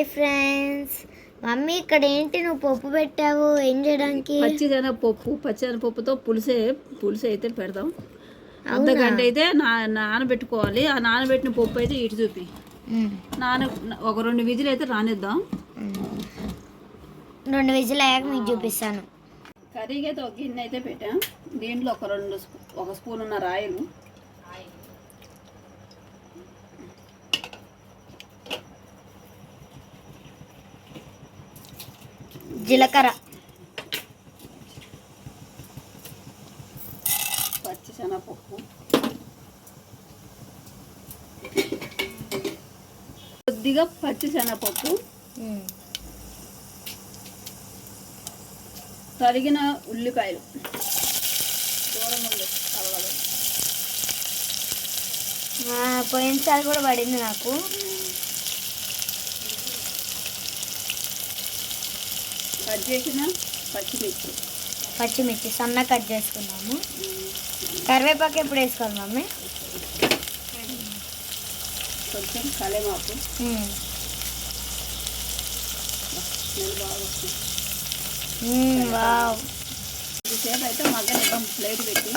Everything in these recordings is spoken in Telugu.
హాయ్ ఫ్రెండ్స్ మమ్మీ ఇక్కడ ఏంటి? నువ్వు పప్పు పెట్టావు. ఏం చేయడానికి? పచ్చిదన పప్పు పచ్చిదన పప్పుతో పులుసే పులుసు అయితే పెడదాం? అర్ధ గంట అయితే నా నానబెట్టుకోవాలి. ఆ నానబెట్టిన పప్పు అయితే ఇటు చూపి. నాన ఒక రెండు విజిల్ అయితే రానిద్దాం. రెండు విజిల్ అయ్యాక మీకు చూపిస్తాను. కర్రీకి అయితే ఒక గిన్నె అయితే పెట్టాం. దీంట్లో ఒక రెండు ఒక స్పూన్ ఉన్న రాయలు. జీలకర్ర. పచ్చి శనగపప్పు. కొద్దిగా పచ్చి శనగపప్పు. మ్మ్. తరిగిన ఉల్లిపాయలు. దూరం పోయినసారి కూడా పడింది నాకు. కట్ చేసిన పచ్చిమిర్చి. పచ్చిమిర్చి సన్న కట్ చేసుకున్నాము కరివేపాకు ఎప్పుడు వేసుకోవాలి మమ్మీ? కొంచెం కలేమాకు వావ్. సేపు అయితే మగ్గనిద్దాం ప్లేట్ పెట్టి.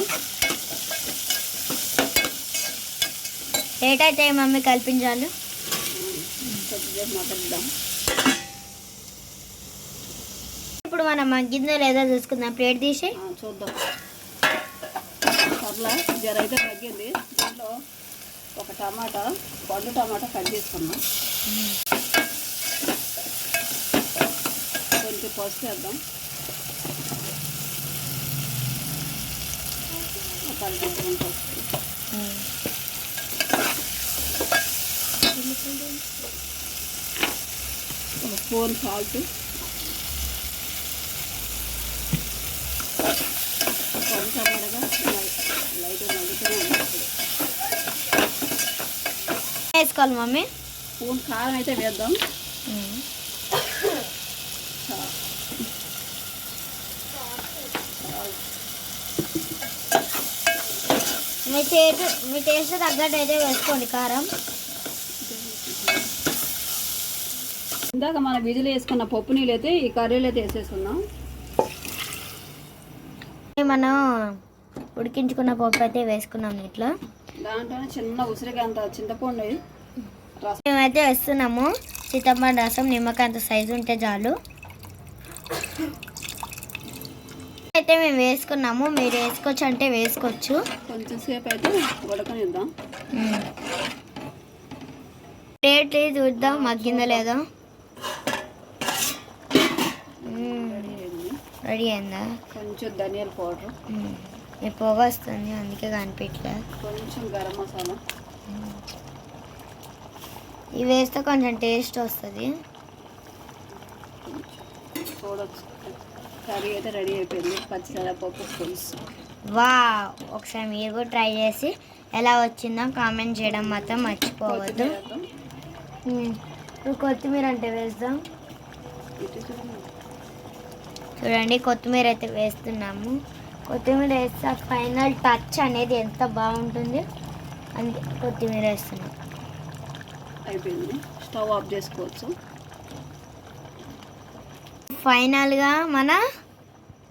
లేట్ అయితే మమ్మీ కల్పించాలి? కొద్దిసేపు మగ్గనిద్దాం ఇప్పుడు మనం మగ్గిందో లేదో చూసుకుందాం. ప్లేట్ తీసి. చూద్దాం. పర్లా జర అయితే తగ్గింది. దీంట్లో ఒక టమాటా పండు టమాటా కట్ చేసుకున్నాం. కొంచెం పసుపు వేద్దాం. ఒక పసుపు. ఒక స్పూన్ సాల్ట్ కొంచెం మరగా లైట్ మగ్గుతూనే ఉంటుంది వేసుకోవాలి మమ్మీ. స్పూన్ కారం అయితే వేద్దాం. మీ టేస్ట్ మీ టేస్ట్ తగ్గట్టు అయితే వేసుకోండి కారం. ఇందాక మన విజిల్ వేసుకున్న పప్పు నీళ్ళు అయితే ఈ కర్రీలు అయితే వేసేసుకున్నాం మనం ఉడికించుకున్న పప్పు అయితే వేసుకున్నాం ఇట్లా దాంట్లోనే చిన్న ఉసిరిగా అంత చింతపండు మేమైతే వేస్తున్నాము. సీతమ్మ రసం నిమ్మకాయ అంత సైజు ఉంటే చాలు. అయితే మేము వేసుకున్నాము. మీరు వేసుకోవచ్చు అంటే వేసుకోవచ్చు. కొంచెం సేపు అయితే ఉడకనిద్దాం. ప్లేట్ చూద్దాం. మగ్గిందో లేదో. రెడీ అయింది? కొంచెం ధనియాల పౌడర్. పొగ వస్తుంది. అందుకే కనిపించలే కొంచెం గరం మసాలా. ఇవి వేస్తే కొంచెం టేస్ట్ వస్తుంది. చూడొచ్చు కర్రీ అయితే రెడీ అయిపోయింది. పులుసు. వా ఒకసారి మీరు కూడా ట్రై చేసి ఎలా వచ్చిందో కామెంట్ చేయడం మాత్రం మర్చిపోవద్దు. ఇప్పుడు కొత్తిమీర అంటే వేస్తాం. చూడండి. కొత్తిమీర అయితే వేస్తున్నాము. కొత్తిమీర వేస్తే ఫైనల్ టచ్ అనేది ఎంత బాగుంటుంది. అందుకే కొత్తిమీర వేస్తున్నాం. అయిపోయింది. స్టవ్ ఆఫ్ చేసుకోవచ్చు. ఫైనల్గా మన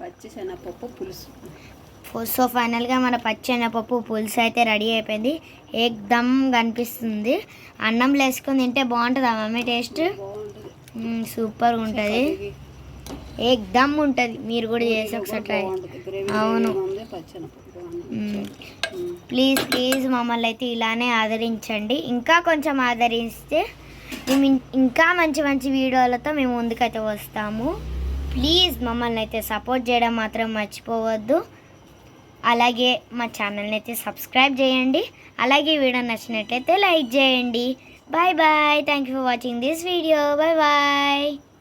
పచ్చిశనగపప్పు పులుసు. సో ఫైనల్గా మన పచ్చెనపప్పు పులుసు అయితే రెడీ అయిపోయింది. ఏకదమ్ కనిపిస్తుంది. అన్నంలో వేసుకొని తింటే బాగుంటుందా మమ్మీ టేస్ట్? సూపర్ ఉంటుంది. ఏకదమ్ ఉంటుంది. మీరు కూడా చేసి ఒకసారి ట్రై అవును. ప్లీజ్ ప్లీజ్ మమ్మల్ని అయితే ఇలానే ఆదరించండి. ఇంకా కొంచెం ఆదరిస్తే మేము ఇంకా మంచి మంచి వీడియోలతో మేము ముందుకైతే వస్తాము. ప్లీజ్ మమ్మల్ని అయితే సపోర్ట్ చేయడం మాత్రం మర్చిపోవద్దు. అలాగే మా ఛానల్ని అయితే సబ్స్క్రైబ్ చేయండి. అలాగే వీడియో నచ్చినట్లయితే లైక్ చేయండి. Bye bye. Thank you for watching this video bye bye